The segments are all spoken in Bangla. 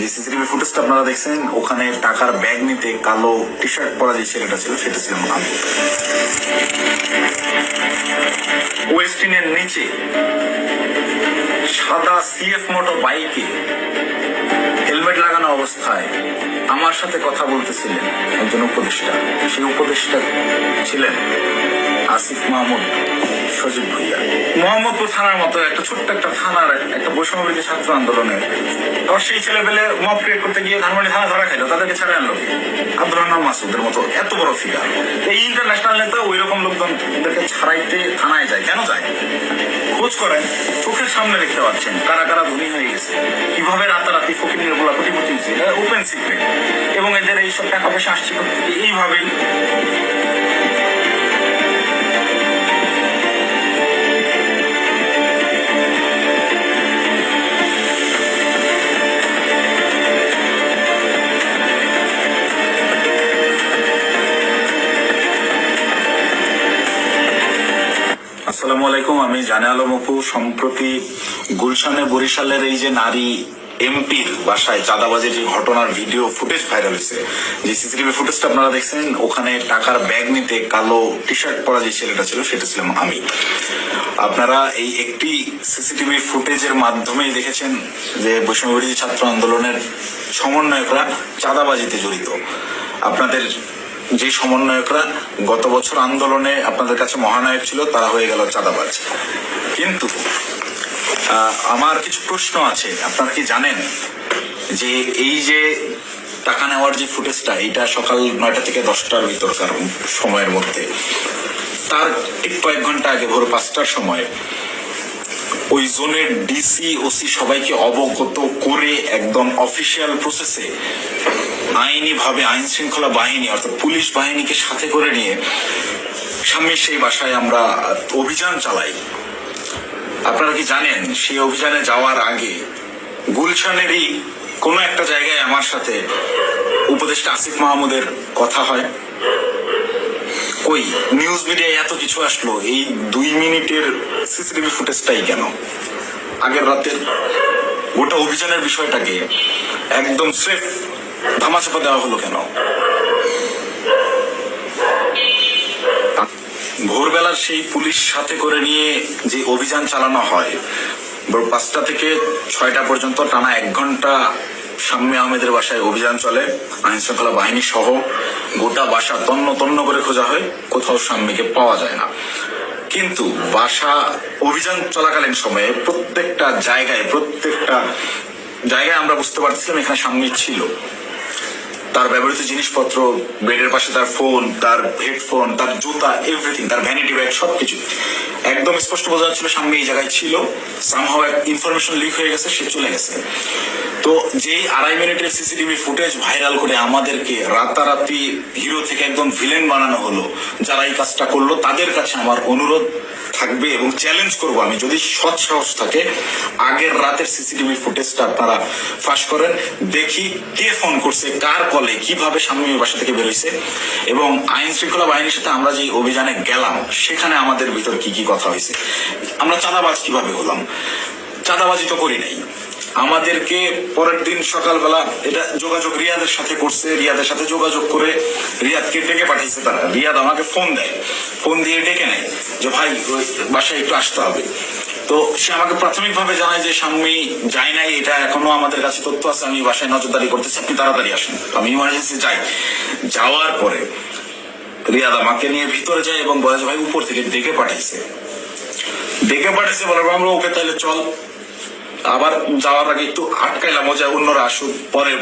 যে সিসিটিভি ফুটেজটা আপনারা দেখছেন। ওখানে টাকার ব্যাগ নিতে কালো টি শার্ট পরা যে ছেলেটা ছিল, সেটা ছিল আমি ওয়েস্টিনের নিচে সাদা সিএফ মোটর বাইকে হেলমেট লাগানো অবস্থায় আমার সাথে কথা বলতেছিলেন একজন উপদেষ্টা। সেই উপদেষ্টা ছিলেন আসিফ মাহমুদ। সজীব ভুইয়া মোহাম্মদপুর থানার মতো একটা ছোট্ট একটা থানার একটা বৈষম্যবিরোধী ছাত্র আন্দোলনের আবার সেই ছেলে পেলে মব ক্রিয়েট করতে গিয়ে ধানমন্ডি থানা ধরা খাইলো, তাদেরকে ছাড়া আনলো কে? আব্দুর রহমান মাসুদের মতো এত বড় ফিগার এই ইন্টারন্যাশনাল নেতা ওই রকম লোকজনদেরকে ছাড়াইতে থানায় যায়, কেন যায়? খোঁজ করেন, চোখের সামনে দেখতে পাচ্ছেন কারা কারা ধনী হয়ে গেছে, কীভাবে রাতারাতি ফকির নির্মলা কোটিপতি ওপেন সিক্রেট এবং এদের এইসব টাকা পয়সা আসছে এইভাবেই আসসালামু আলাইকুম, আমি জানে আলম অপু। সম্প্রতি গুলশানে বরিশালের এই যে নারী এমপির বাসায় চাঁদাবাজির যে ঘটনার ভিডিও ফুটেজ ভাইরাল হয়েছে, যে সিসিটিভি ফুটেজটা আপনারা দেখছেন, ওখানে টাকার ব্যাগ নিতে কালো টি শার্ট পরা যে ছেলেটা ছিল, সেটা ছিলাম আমি। আপনারা এই একটি সিসিটিভি ফুটেজের মাধ্যমেই দেখেছেন যে বৈষম্যবিরোধী ছাত্র আন্দোলনের সমন্বয়করা চাঁদাবাজিতে জড়িত। আপনাদের যে সমন্বয়করা গত বছর আন্দোলনে আপনাদের কাছে মহানায়ক ছিল, তারা হয়ে গেল চাঁদাবাজ। কিন্তু আমার কিছু প্রশ্ন আছে। আপনারা কি জানেন যে এই যে টাকা নেওয়ার যে ফুটেজটা এটা সকাল নয়টা থেকে দশটার ভিতরকার সময়ের মধ্যে। তার ঠিক কয়েক ঘণ্টা আগে, ভোর পাঁচটার সময় ওই জোনের ডিসি ওসি সবাইকে অবগত করে একদম অফিসিয়াল প্রসেসে আইনি ভাবে আইন শৃঙ্খলা বাহিনী, অর্থাৎ পুলিশ বাহিনীকে সাথে করে নিয়ে স্বামীর সেই বাসায় আমরা অভিযান চালাই। আপনারা কি জানেন, সেই অভিযানে যাওয়ার আগে গুলশানেরই কোনো একটা জায়গায় আমার সাথে উপদেষ্টা আসিফ মাহমুদের কথা হয়। কই? নিউজ মিডিয়ায় এত কিছু আসলো, এই দুই মিনিটের সিসিটিভি ফুটেজটাই কেন? আগের রাতের গোটা অভিযানের বিষয়টাকে একদম স্রেফ ধামাচাপা দেওয়া হলো কেন? ভোরবেলার সেই পুলিশ সাথে করে নিয়ে যে অভিযান চালানো হয় পাঁচটা থেকে ছয়টা পর্যন্ত টানা এক ঘণ্টা শাম্মী আহমেদের বাসায় অভিযান চলে। আইন শৃঙ্খলা বাহিনী সহ গোটা বাসা তন্ন তন্ন করে খোঁজা হয়। কোথাও শাম্মীকে পাওয়া যায় না। কিন্তু বাসা অভিযান চলাকালীন সময়ে প্রত্যেকটা জায়গায় প্রত্যেকটা জায়গায় আমরা বুঝতে পারছিলাম এখানে সামনে ছিল। তার ব্যবহৃত জিনিসপত্র, বেডের পাশে তার ফোন তার হেডফোন তার জুতা এভরিথিং তার ভ্যানিটি ব্যাগ সবকিছু। একদম স্পষ্ট বোঝা যাচ্ছিল সামনে এই জায়গায় ছিল। সামহাও ইনফরমেশন লিক হয়ে গেছে, সে চলে গেছে। তো যে আড়াই মিনিটের সিসিটিভি ফুটেজ ভাইরাল করে আমাদেরকে রাতারাতি হিরো থেকে একদম ভিলেন বানানো হলো, যারা এই কাজটা করল, তাদের কাছে আমার অনুরোধ থাকবে এবং চ্যালেঞ্জ করব আমি। যদি সৎ সাহস থাকে, আগের রাতের সিসিটিভি ফুটেজটা আপনারা ফাঁস করেন, দেখি কে ফোন করছে, কার কলে কীভাবে স্বামী বাসা থেকে বেরোইছে, এবং আইন শৃঙ্খলা বাহিনীর সাথে আমরা যে অভিযানে গেলাম, সেখানে আমাদের ভিতর কি কি কথা হয়েছে, আমরা চাঁদাবাজ কীভাবে হলাম? চাঁদাবাজি তো করি নাই। আমাদেরকে পরের দিন সকালবেলা এটা যোগাযোগ রিয়াদের সাথে করছে, রিয়াদের সাথে যোগাযোগ করে রিয়াদকে ডেকে পাঠিয়েছে তারা। রিয়াদ আমাকে ফোন দেয়। ফোন দিয়ে ডেকে নেয় যে, ভাই বাসায় একটু আসতে হবে। তো সে আমাকে প্রাথমিকভাবে জানায় যে, স্বামী যায় নাই, এটা এখনও আমাদের কাছে তথ্য আছে, আমি বাসায় নজরদারি করতেছি, আপনি তাড়াতাড়ি আসেন। আমি ইমার্জেন্সি যাই। যাওয়ার পরে রিয়াদ আমাকে নিয়ে ভিতরে যায় এবং বলে ভাই, উপর থেকে ডেকে পাঠাইছে। ডেকে পাঠাইছে বলার আমরা, ওকে তাহলে চল। আবার যাওয়ার আগে একটু আটকাইলাম, ও যে অন্যরা আসুক। পরে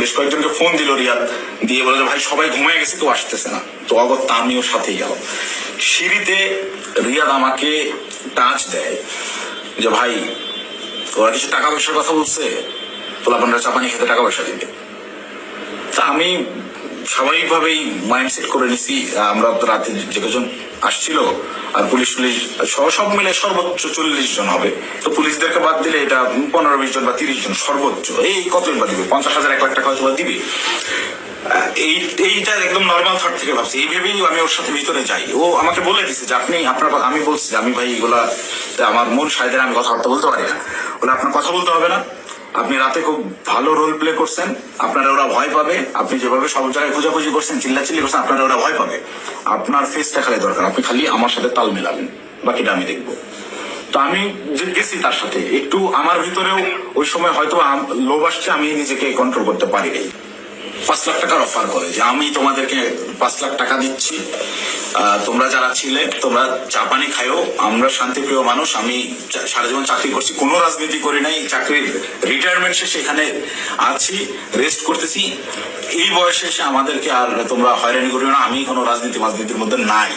বেশ কয়েকজনকে ফোন দিল রিয়াদ, দিয়ে বলে ভাই, সবাই ঘুমিয়ে গেছে, কেউ আসতেছে না। তো অগত্যা আমিও সাথেই গেল সিঁড়িতে রিয়াদ আমাকে টাচ দেয় যে, ভাই, ওরা কিছু টাকা পয়সার কথা বলছে? পোলাপানরা চাপানি খেতে টাকা পয়সা দিবে। তা আমি স্বাভাবিকভাবেই মাইন্ডসেট করে নিছি, আমরা রাতে যে কজন আসছিল, আর পুলিশ পুলিশ সব মিলে সর্বোচ্চ চল্লিশ জন হবে। তো পুলিশদেরকে বাদ দিলে এটা পনেরো, বিশ জন বা তিরিশ জন সর্বোচ্চ। এই কত বা দিবে? পঞ্চাশ হাজার, এক লাখ টাকা হয়তো দিবে। এই, এইটা একদম নর্মাল থট থেকে ভাবছি। এই ভেবেই আমি ওর সাথে ভিতরে যাই। ও আমাকে বলে দিছে যে, আপনি, আপনার আমি বলছি আমি ভাই, এগুলা, আমার মন সাইদের আমি কথাবার্তা বলতে পারি না। বলে, আপনার কথা বলতে হবে না। আপনি রাতে খুব ভালো রোল প্লে করছেন, আপনারা ওরা ভয় পাবে। আপনি যেভাবে সব জায়গায় খোঁজাখুঁজি করছেন, চিল্লাচিল্লি করছেন, আপনারা ওরা ভয় পাবে। আপনার ফেসটা খালি দরকার, আপনি খালি আমার সাথে তাল মেলাবেন, বাকিটা আমি দেখব। তো আমি যে গেছি তার সাথে, একটু আমার ভিতরেও ওই সময় হয়তো লোভ আসছে, আমি নিজেকে কন্ট্রোল করতে পারি নাই পাঁচ লাখ টাকার অফার করে যে আমি তোমাদেরকে পাঁচ লাখ টাকা দিচ্ছি। তোমরা যারা ছিলে, তোমরা চা পানি খাইও আমরা শান্তিপ্রিয় মানুষ, আমি সারা জীবন চাকরি করছি। কোনো রাজনীতি করি নাই চাকরির রিটায়ারমেন্ট শেষে এখানে আছি রেস্ট করতেছি। এই বয়সে এসে আমাদেরকে আর তোমরা হয়রানি করিও না, আমি কোনো রাজনীতি রাজনীতির মধ্যে নাই।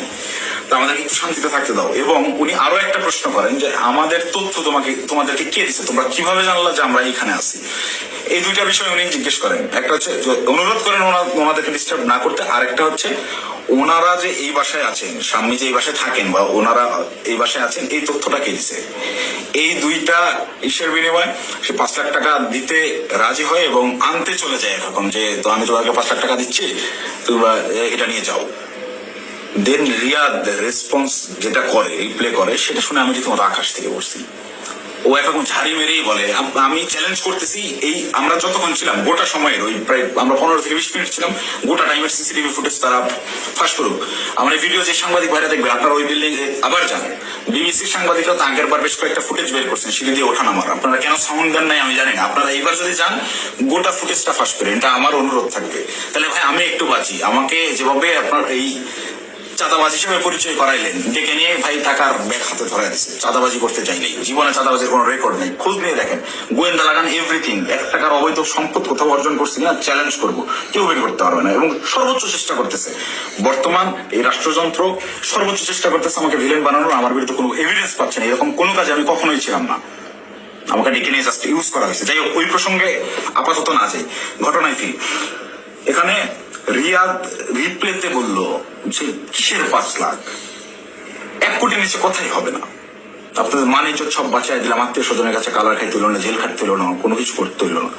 আমাদেরকে একটু শান্তিতে থাকতে দাও। এবং উনি আরও একটা প্রশ্ন করেন যে, আমাদের তথ্য তোমাকে, তোমাদেরকে কে দিচ্ছে তোমরা কীভাবে জানলা যে আমরা এখানে আছি? এই দুইটা বিষয় উনি জিজ্ঞেস করেন। একটা হচ্ছে অনুরোধ করেন ওনাদেরকে ডিস্টার্ব না করতে। আরেকটা হচ্ছে, ওনারা যে এই বাসায় আছেন, স্বামী যে এই বাসায় থাকেন বা ওনারা এই বাসায় আছেন, এই তথ্যটা কে দিছে? এই দুইটা ইসের বিনিময়ে সে পাঁচ লাখ টাকা দিতে রাজি হয় এবং আনতে চলে যায় এরকম যে, তো আমি তোমাকে পাঁচ লাখ টাকা দিচ্ছি, তোমরা এটা নিয়ে যাও। দেন রিয়াদ রেসপন্স যেটা করে রিপ্লে করে, সেটা শুনে আমি রীতিমতো আকাশ থেকে পড়ছি। ও এখন ঝাড়ি মেরেই বলে, আমি চ্যালেঞ্জ করতেছি, এই আমরা যতক্ষণ ছিলাম, গোটা সময়ের ওই প্রায় আমরা পনেরো থেকে বিশ মিনিট ছিলাম, গোটা টাইমের সিসিটিভি ফুটেজ তারা ফাঁস করুক। আমার এই ভিডিও যে সাংবাদিক ভাইরা দেখবে, আপনারা ওই বিল্ডিং এ আবার যান। বিবিসির সাংবাদিকরা তো আগের বার বেশ কয়েকটা ফুটেজ বের করছেন সিঁড়ি দিয়ে ওঠা নামার। আপনারা কেন সাউন্ড দেন নাই আমি জানি না। আপনারা এইবার যদি যান, গোটা ফুটেজটা ফাঁস করেন, এটা আমার অনুরোধ থাকবে। তাহলে ভাই, আমি একটু বাঁচি। আমাকে যেভাবে আপনার এই চাঁদাবাজ হিসেবে পরিচয় করাইলেন। ডেকে নিয়ে ভাই টাকার ব্যাগ হাতে ধরে দিচ্ছে চাঁদাবাজি করতে চাইনি জীবনে চাঁদাবাজির কোনো রেকর্ড নেই। খোঁজ নিয়ে দেখেন। গোয়েন্দা লাগান এভরিথিং এক টাকার অবৈধ সম্পদ কোথাও অর্জন করছি না চ্যালেঞ্জ করব। কেউ বের করতে পারবে না এবং সর্বোচ্চ চেষ্টা করতেছে। বর্তমান এই রাষ্ট্রযন্ত্র সর্বোচ্চ চেষ্টা করতেছে আমাকে ভিলেন বানানোর। আমার বিরুদ্ধে কোনো এভিডেন্স পাচ্ছে না। এরকম কোনো কাজে আমি কখনোই ছিলাম না। আমাকে ডেকে নিয়ে জাস্ট ইউজ করা হয়েছে। যাই হোক, ওই প্রসঙ্গে আপাতত না যাই। ঘটনায় ফিরি। এখানে রিয়াদ রিপ্লেতে বলল যে, কিসের পাঁচ লাখ? এক কোটির নিচে কথাই হবে না। আপনাদের মানে ইজ্জত সব বাঁচাই দিলাম, আত্মীয় স্বজনের কাছে কালার খাইতে হলো না, জেল খাটতে হলো না, কোনো কিছু করতে হলো না।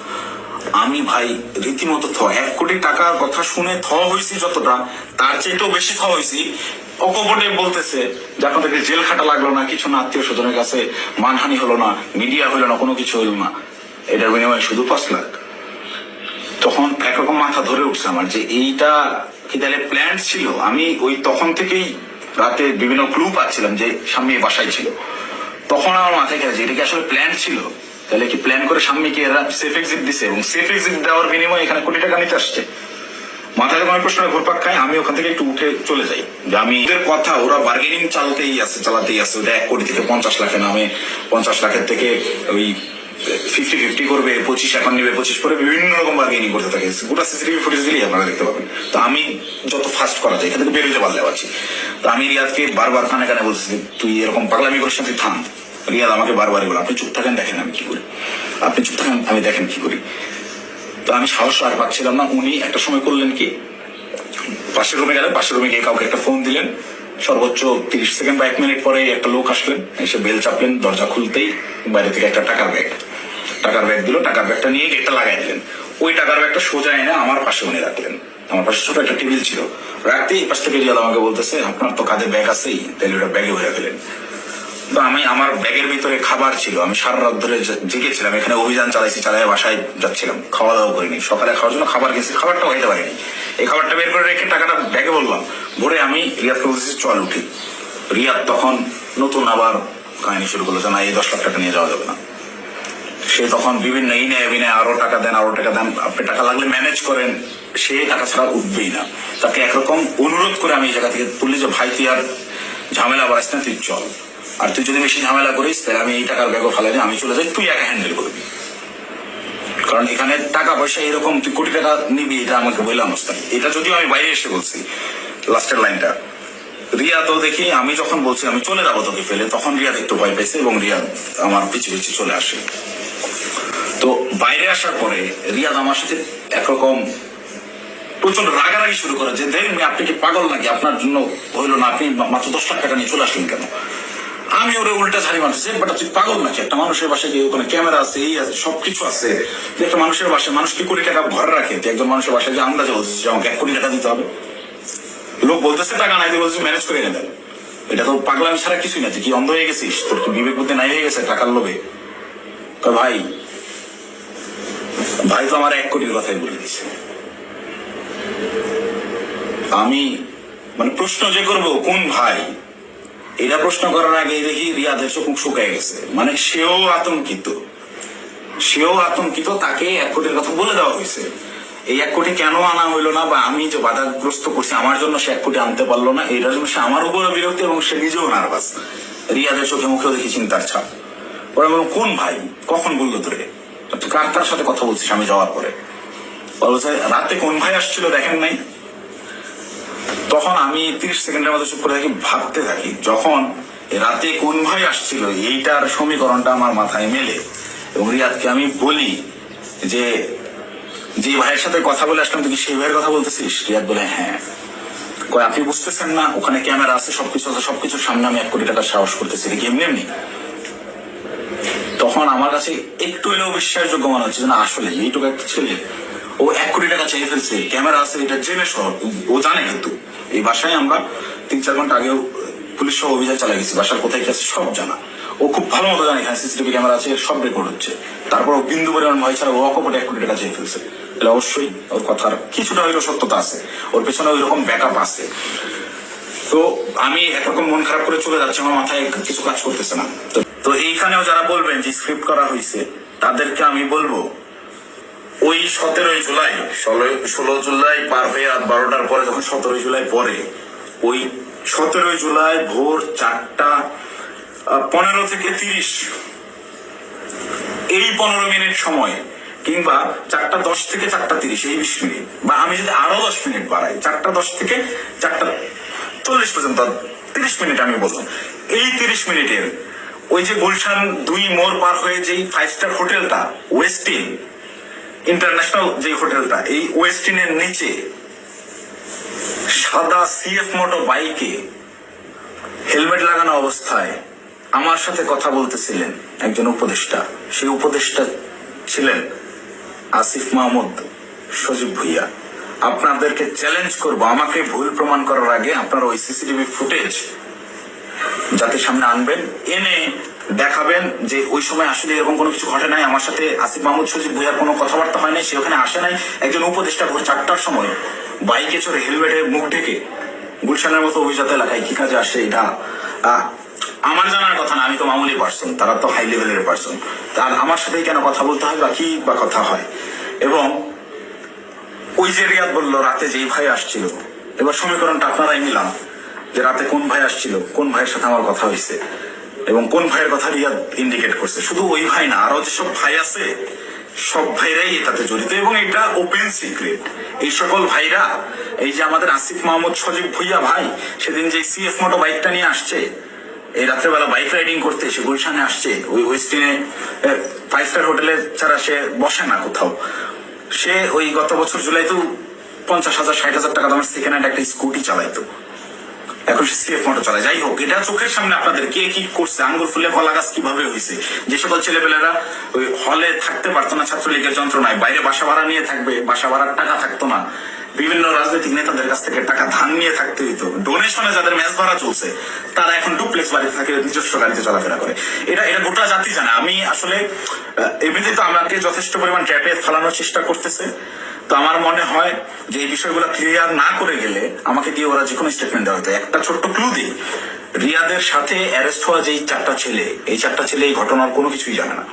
আমি ভাই, রীতিমতো থ, এক কোটি টাকার কথা শুনে থ হয়েছি যতটা, তার চেয়েও বেশি থ হয়েছি অকপটে বলতেছে যে, আপনাদেরকে জেল খাটা লাগল না, কিছু না, আত্মীয় স্বজনের কাছে মানহানি হলো না, মিডিয়া হলো না, কোনো কিছু হলো না। এটার বিনিময়ে শুধু পাঁচ লাখ। মাথা ধরে উঠছে আমার যে এইটা কি তাহলে প্ল্যান ছিল? আমি ওই তখন থেকেই রাতে বিভিন্ন ক্লু পাচ্ছিলাম যে স্বামী বাসায় ছিল। তখন আমার মাথায় গেছে এটা কি আসলে প্ল্যান ছিল? তাহলে কি প্ল্যান করে স্বামীকে এরা সেফ এক্সিট দিছে? এবং সেফ এক্সিট দেওয়ার বিনিময়ে এখানে কোটি টাকা নিতে আসছে। মাথায় যখন আমি প্রশ্নের ঘুরপাক খাই আমি ওখান থেকে একটু উঠে চলে যাই। যে আমি ওদের কথা, ওরা বার্গেনিং চালাতেই আছে চালাতেই আছে। ওটা এক কোটি থেকে পঞ্চাশ লাখে নামে। পঞ্চাশ লাখের থেকে ওই ফিফটি ফিফটি করবে, পঁচিশ এখন নেবে, পঁচিশ করে বিভিন্ন রকম বার্গেনিং করতে থাকে। গোটা সিসিটিভি ফুটেজ দিলেই আপনারা দেখতে পাবেন। তো আমি যত ফাস্ট করা যায়, এখান থেকে বেরোতে পারলে পারছি। তো আমি রিয়াদকে বারবার বলছি তুই এরকম পাগলামি থাম। রিয়াদ আমাকে বারবার বলে, আপনি চুপ থাকেন, দেখেন আমি কি করি। আপনি চুপ থাকেন, আমি দেখেন কি করি। তো আমি সাহস আর পাচ্ছিলাম না, উনি একটা সময় করলেন কি, পাশের রুমে গেলেন, পাশের রুমে গিয়ে কাউকে একটা ফোন দিলেন। সর্বোচ্চ তিরিশ সেকেন্ড বা এক মিনিট পরে একটা লোক আসলেন, এসে বেল চাপলেন, দরজা খুলতেই বাইরে থেকে একটা টাকার ব্যাগ টাকার ব্যাগ দিল, টাকার ব্যাগটা নিয়ে গেটটা লাগাই দিলেন। ওই টাকার ব্যাগটা সোজা এনে আমার পাশে উনি রাখলেন। আমার পাশে ছোট একটা টেবিল ছিল। রাখতেই পাশ থেকে রিয়াদ আমাকে বলতেছে, আপনার তো কাঁধে ব্যাগ আছেই, তাহলে ওটা ব্যাগে ভরে ফেলেন। তো আমি, আমার ব্যাগের ভিতরে খাবার ছিল। আমি সারা রাত ধরে জেগেছিলাম। এখানে অভিযান চালাইছি চালাই বাসায় যাচ্ছিলাম। খাওয়া দাওয়া করিনি। সকালে খাওয়ার জন্য খাবার গেছি খাবারটাও খাইতে পারিনি। এই খাবারটা বের করে রেখে টাকাটা ব্যাগে বললাম। ভরে আমি রিয়াদকে বলতেছি, চল উঠি। রিয়াদ তখন নতুন আবার কাহিনী শুরু করল যে, না, এই দশ লাখ টাকা নিয়ে যাওয়া যাবে না। সে তখন বিভিন্ন এই নেয় বিনে আরও টাকা দেন আরও টাকা দেন। আপনি টাকা লাগলে ম্যানেজ করেন সে টাকা ছাড়া উঠবেই না। তাকে একরকম অনুরোধ করে আমি এই জায়গা থেকে তুললি যে ভাই তুই আর ঝামেলা বাড়াইস না তুই চল। আর তুই যদি বেশি ঝামেলা করিস তাহলে আমি এই টাকার ব্যাগও দিই, আমি চলে যাই তুই একা হ্যান্ডেল করবি। কারণ এখানে টাকা পয়সা এরকম তুই কোটি টাকা নিবি এটা আমাকে বললাম এটা যদিও আমি বাইরে এসে বলছি লাস্টের লাইনটা। রিয়া তো দেখি আমি যখন বলছি আমি চলে যাব তোকে ফেলে তখন রিয়া একটু ভয় পেয়েছে এবং রিয়া আমার পিছু পিছু চলে আসে। তো বাইরে আসার পরে রিয়াদ আমার সাথে একরকম প্রচণ্ড রাগারাগি শুরু করে যে দেখেন আপনি কি পাগল নাকি? আপনার জন্য হইল না। আপনি মাত্র দশ লাখ টাকা নিয়ে চলে আসলেন কেন? আমি ওরে উল্টা ঝাড়ি মারতেছি বাট, তুই পাগল নাকি? একটা মানুষের বাসায় গিয়ে ওখানে ক্যামেরা আছে, এই আছে, সবকিছু আছে। একটা মানুষের বাসায়, মানুষ কি কোটি টাকা ঘরে রাখে? একজন মানুষের বাসায় যে আন্দাজে বলছিস যে আমাকে এক কোটি টাকা দিতে হবে? লোক বলতেছে, টাকা নাই বলছে ম্যানেজ করে এনে দেন। এটা তো পাগলামি ছাড়া কিছুই না, তুই কি অন্ধ হয়ে গেছিস? তোর কি বিবেক বুদ্ধি নাই হয়ে গেছে টাকার লোভে? কয় ভাই ভাই তো আমার এক কোটির কথাই বলে দিছে আমি মানে প্রশ্ন যে করব কোন ভাই? এটা প্রশ্ন করার আগে দেখি রিয়াদের চোখ মুখ শুকায় গেছে। মানে সেও আতঙ্কিত। সেও আতঙ্কিত তাকে এক কোটির কথা বলে দেওয়া হয়েছে। এই এক কোটি কেন আনা হইল না বা আমি যে বাধাগ্রস্ত করছি আমার জন্য সে এক কোটি আনতে পারল না এটার জন্য সে আমার উপরে বিরক্তি এবং সে নিজেও নার্ভাস। রিয়াদের চোখে মুখেও দেখি চিন্তার ছাপ। বললাম, কোন ভাই? কখন বলল তোরে? কার সাথে কথা বলছিস আমি যাওয়ার পরে। বলছে, রাতে কোন ভাই আসছিল দেখেন নাই? তখন আমি তিরিশ সেকেন্ডের মধ্যে চুপ করে থাকি, ভাবতে থাকি, যখন রাতে কোন ভাই আসছিল, এইটার সমীকরণটা আমার মাথায় মেলে এবং রিয়াদকে আমি বলি যে যে ভাইয়ের সাথে কথা বলে আসলাম, তুই সেই ভাইয়ের কথা বলতেছিস? রিয়াদ বলে হ্যাঁ। কয়, আপনি বুঝতেছেন না, ওখানে ক্যামেরা আছে, সবকিছু আছে, সবকিছুর সামনে আমি এক কোটি টাকার সাহস করতেছি এমনি এমনি? তখন আমার কাছে একটু হলেও বিশ্বাসযোগ্য মনে হচ্ছে না, আসলে এইটুকু একটা ছেলে, ও এক কোটি টাকা চেয়ে ফেলছে, ক্যামেরা আছে, এটা জেনে সহ, ও জানে কিন্তু। এই বাসায় আমরা তিন চার ঘণ্টা আগেও পুলিশ সহ অভিযান চালাই গেছি, বাসার কোথায় আছে সব জানা। ও খুব ভালো মতো জানে এখানে সিসিটিভি ক্যামেরা আছে, সব রেকর্ড হচ্ছে। তারপর ও বিন্দু পরিমাণ ভয় ছাড়া ও অকপটে এক কোটি টাকা চেয়ে ফেলছে। তাহলে অবশ্যই ওর কথার কিছুটা হইলেও সত্যতা আছে। ওর পেছনে ওই রকম ব্যাকআপ আছে। তো আমি একরকম মন খারাপ করে চলে যাচ্ছি, আমার মাথায় কিছু কাজ করতেছে না। তো- এইখানেও যারা বলবেন যে স্ক্রিপ্ট করা হয়েছে তাদেরকে আমি বলব, ওই সতেরোই জুলাই ষোলো জুলাই পার হয়ে রাত বারোটার পরে যখন সতেরোই জুলাই পরে ওই সতেরোই জুলাই ভোর চারটা পনেরো থেকে তিরিশ, এই পনেরো মিনিট সময়, কিংবা চারটা দশ থেকে চারটা তিরিশ, এই বিশ মিনিট, বা আমি যদি আরও দশ মিনিট বাড়াই, চারটা দশ থেকে চারটা চল্লিশ পর্যন্ত, তিরিশ মিনিট আমি বললাম এই তিরিশ মিনিটের ওই যে গুলশান দুই মোড় পার হয়ে যেই ফাইভ স্টার হোটেলটা ওয়েস্টিন ইন্টারন্যাশনাল যে হোটেলটা, এই ওয়েস্টিনের নিচে, সাদা সিএফ মোটো বাইকে হেলমেট লাগানো অবস্থায় আমার সাথে কথা বলতেছিলেন একজন উপদেষ্টা। সেই উপদেষ্টা ছিলেন আসিফ মাহমুদ সজীব ভুইয়া। আপনাদেরকে চ্যালেঞ্জ করব। আমাকে ভুল প্রমাণ করার আগে আপনারা ওই সিসিটিভি ফুটেজ যাতে সামনে আনবেন। এনে দেখাবেন যে ওই সময় আসলে এরকম কোনো কিছু ঘটে নাই। আমার সাথে আসিফ মাহমুদ সজীব ভুইয়ার কোনো কথাবার্তা হয় নাই সে ওখানে আসে নাই। একজন উপদেষ্টা ভোর চারটার সময় বাইকে চড়ে হেলমেটের মুখ ঢেকে গুলশানের মতো অভিজাত এলাকায় কি কাজে আসে এটা? আমার জানার কথা না। আমি তো মামুলি পার্সন তারা তো হাই লেভেলের পার্সন তার আমার সাথেই কেন কথা বলতে হয় বা কি বা কথা হয়? এবং ওই যে রিয়াদ বলল, রাতে যেই ভাই আসছিল, এবার সমীকরণটা আপনারাই মিলাম যে রাতে কোন ভাই আসছিল, কোন ভাইয়ের সাথে আমার কথা হয়েছে এবং কোন ভাইয়ের কথা রিয়াদ ইন্ডিকেট করছে। শুধু ওই ভাই না আরও যেসব ভাই আছে, সব ভাইরাই এটাতে জড়িত, এবং এটা ওপেন সিক্রেট এই সকল ভাইরা, এই যে আমাদের আসিফ মাহমুদ সজীব ভুইয়া ভাই, সেদিন যে সিএফ মোটো বাইকটা নিয়ে আসছে, এই রাত্রেবেলা বাইক রাইডিং করতে সে গুলশানে আসছে, ওই ওয়েস্টিনে ফাইভ স্টার হোটেলে ছাড়া সে বসে না কোথাও। সে ওই গত বছর জুলাইতেও পঞ্চাশ হাজার, ষাট হাজার টাকা দামের সেকেন্ড হ্যান্ড একটা স্কুটি চালাইতো। এখন সে সিএফ মোটর চালায় যাই হোক, এটা চোখের সামনে আপনাদের কে কি করছে, আঙ্গুর ফুলে কলা গাছ কীভাবে হয়েছে? যে সকল ওই হলে থাকতে পারতো না, ছাত্রলীগের যন্ত্রণায়, বাইরে বাসা ভাড়া নিয়ে থাকবে, বাসা ভাড়ার টাকা থাকতো না। বিভিন্ন রাজনৈতিক নেতাদের কাছ থেকে টাকা ধান নিয়ে থাকতে হইতো। ডোনেশনে যাদের ম্যাচ ভাড়া চলছে, তারা এখন ডুপ্লেক্স বাড়িতে থাকে, নিজস্ব গাড়িতে চলাফেরা করে। এটা এটা গোটা জাতি জানে। আমি আসলে এমনিতে তো আমাকে যথেষ্ট পরিমাণ ট্র্যাপে ফেলানোর চেষ্টা করতেছে। তো আমার মনে হয় যে এই বিষয়গুলো ক্লিয়ার না করে গেলে আমাকে দিয়ে ওরা যে কোনো স্টেটমেন্ট দেওয়া হতো। একটা ছোট্ট ক্লু দিই। রিয়াদের সাথে অ্যারেস্ট হওয়া যেই চারটা ছেলে, এই চারটা ছেলে এই ঘটনার কোনো কিছুই জানে না।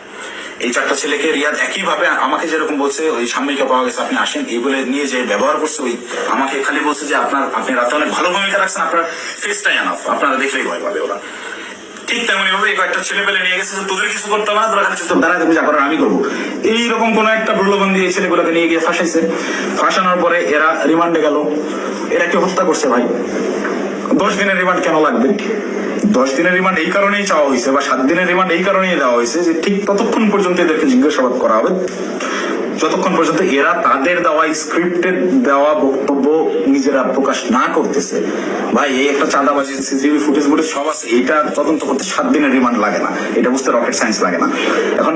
এই চারটা ছেলেকে রিয়াদ একইভাবে আমাকে যেরকম বলছে, ওই সাময়িকা পাওয়া গেছে, আপনি আসেন। এই বলে নিয়ে যে ব্যবহার করছে। ওই আমাকে খালি বলছে যে, আপনার, আপনি রাতে অনেক ভালো ভূমিকা রাখছেন। আপনার ফেসটাই আনাফ আপনারা দেখলেই ভয় পাবে ওরা। ঠিক তেমনি ভাবে কয়েকটা ছেলে পেলে নিয়ে গেছে তোদের কিছু করতে না? তোরা খালি চুপ দাঁড়ায় তুমি যা করার আমি করব। এইরকম কোন একটা প্রলোভন দিয়ে ছেলেগুলোকে নিয়ে গিয়ে ফাঁসাইছে। ফাঁসানোর পরে এরা রিমান্ডে গেল। এরা কি হত্যা করছে ভাই? দশ দিনের রিমান্ড কেন লাগবে? দশ দিনের রিমান্ড এই কারণেই চাওয়া হয়েছে, বা সাত দিনের রিমান্ড এই কারণেই দেওয়া হয়েছে যে ঠিক ততক্ষণ পর্যন্ত এদেরকে জিজ্ঞাসাবাদ করা হবে। যতক্ষণ পর্যন্ত এরা তাদের দেওয়া স্ক্রিপ্টেড দেওয়া বক্তব্য নিজেরা প্রকাশ না করতেছে, ভাই, এই একটা চাঁদাবাজি সিসিটিভি ফুটেজ ফুটেজ সব আছে। এটা তদন্ত করতে সাত দিনের রিমান্ড লাগে না। এটা বুঝতে রকেট সায়েন্স লাগে না। এখন,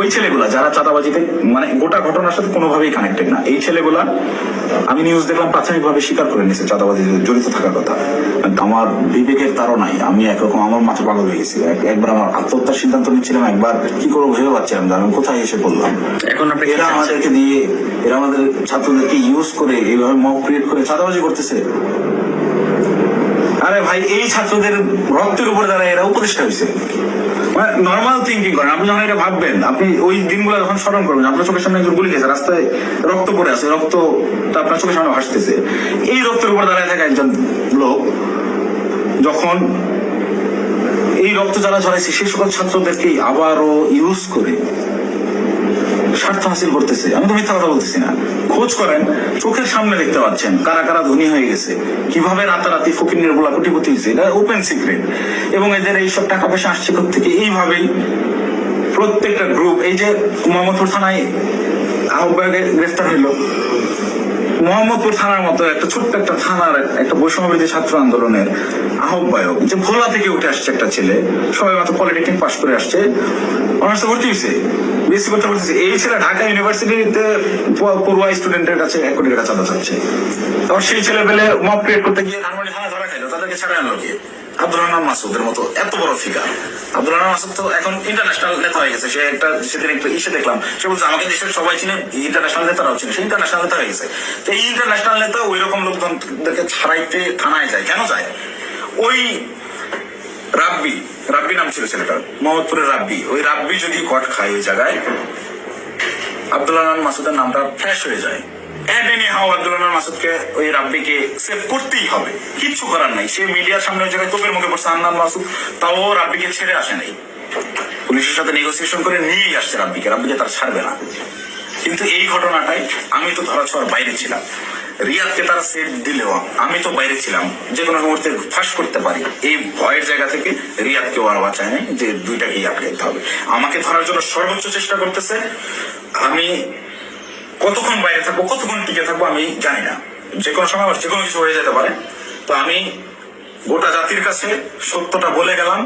ওই ছেলেগুলা, যারা চাঁদাবাজিতে মানে গোটা ঘটনার সাথে কোনোভাবেই কানেক্টেড না। এই ছেলেগুলা, আমি নিউজ দেখলাম, প্রাথমিকভাবে স্বীকার করে নিয়েছে চাঁদাবাজি জড়িত থাকার কথা। আমার বিবেকের তারও নাই আমি একরকম, আমার মাথা পাগল হয়ে গেছি একবার আমার আত্মহত্যার সিদ্ধান্ত নিচ্ছিলাম, একবার কি করব ভেবে পাচ্ছিলাম আমি কোথায় এসে বললাম এখন আপনি এরা আমাদেরকে দিয়ে এরা আমাদের ছাত্রদেরকে ইউজ করে, এইভাবে মব ক্রিয়েট করে চাঁদাবাজি করতেছে। আরে ভাই, এই ছাত্রদের রক্তের উপরে দ্বারা এরা উপদেষ্টা হয়েছে। নর্মাল থিঙ্কিং করেন, আপনি যখন এটা ভাববেন, আপনি ওই দিনগুলো যখন স্মরণ করবেন, আপনার চোখের সামনে একজন গুলি গেছে রাস্তায় রক্ত পড়ে আছে রক্তটা আপনার চোখের সামনে ভাসতেছে। এই রক্তের উপর দাঁড়ায় থাকা একজন লোক, যখন এই রক্ত যারা ঝরাইছে সেই সকল ছাত্রদেরকে আবারও ইউজ করে স্বার্থ হাসিল করতেছে। আমি তো মিথ্যা কথা বলতেছি না। খোঁজ করেন, চোখের সামনে দেখতে পাচ্ছেন, কারা কারা ধনী হয়ে গেছে, কীভাবে রাতারাতি ফকির নির্মলা কোটিপতি হয়েছে, এটা ওপেন সিক্রেট এবং এদের এইসব টাকা পয়সা আসছে থেকে এইভাবেই প্রত্যেকটা গ্রুপ এই যে মোহাম্মদপুর থানায় আহ্বায়কে গ্রেফতার হইল। মোহাম্মদপুর থানার মতো একটা ছোট্ট একটা থানার একটা বৈষম্যবিরোধী ছাত্র আন্দোলনের আহ্বায়ক, যে ভোলা থেকে উঠে আসছে একটা ছেলে, সবাই মাত্র পলিটেকনিক পাশ করে আসছে অনার্সে ভর্তি হয়েছে বিএসসি করতে ভর্তি হয়েছে। এই ছেলে ঢাকা ইউনিভার্সিটিতে পড়ুয়া স্টুডেন্টের কাছে এক কোটি টাকা চাঁদা চাচ্ছে তখন সেই ছেলে পেলে মব ক্রিয়েট করতে গিয়ে ধানমন্ডি থানা ধরা খাইলো, তাদেরকে ছাড়াই আনলো কে? আব্দুল রহমান মাসুদের মতো, এত বড় ফিগার আব্দুল রহমান মাসুদ তো এখন ইন্টারন্যাশনাল নেতা হয়ে গেছে, সে একটা সেদিন একটা ইসে দেখলাম, সে বলছে, আমাকে দেশের সবাই চিনে ইন্টারন্যাশনাল নেতারাও চিনে। সে ইন্টারন্যাশনাল নেতা হয়ে গেছে। তো এই ইন্টারন্যাশনাল নেতা ওই রকম লোকজনদেরকে ছাড়াইতে থানায় যায়, কেন যায়? ওই রাব্বি রাব্বি নাম ছিল ছেলেটার, মোহাম্মদপুরের রাব্বি। ওই রাব্বি যদি কট খায় ওই জায়গায়, আব্দুল্লাহ মাসুদের নামটা ফ্রেশ হয়ে যায়। মাসুদকে ওই রাব্বিকে সেভ করতেই হবে। কিচ্ছু করার নাই। সে মিডিয়ার সামনে ওই জায়গায় তোপের মুখে পড়ছে মাসুদ, তাও রাব্বিকে ছেড়ে আসে নাই। পুলিশের সাথে নেগোসিয়েশন করে নিয়েই আসছে রাব্বিকে। রাব্বিকে তার ছাড়বে না। কিন্তু এই ঘটনাটাই আমি তো ধরা ছোঁয়ার বাইরে ছিলাম। রিয়াদকে তারা সেট দিলেও আমি তো বাইরে ছিলাম, যে কোনো মুহূর্তে ফাঁস করতে পারি। এই ভয়ের জায়গা থেকে রিয়াদকে আর বাঁচায় নাই, যে দুইটাকেই আটকাইতে হবে। আমাকে ধরার জন্য সর্বোচ্চ চেষ্টা করতেছে। আমি কতক্ষণ বাইরে থাকব, কতক্ষণ টিকে থাকব আমি জানি না। যে কোনো সময় আমার যে কোনো কিছু হয়ে যেতে পারে। তো আমি গোটা জাতির কাছে সত্যটা বলে গেলাম।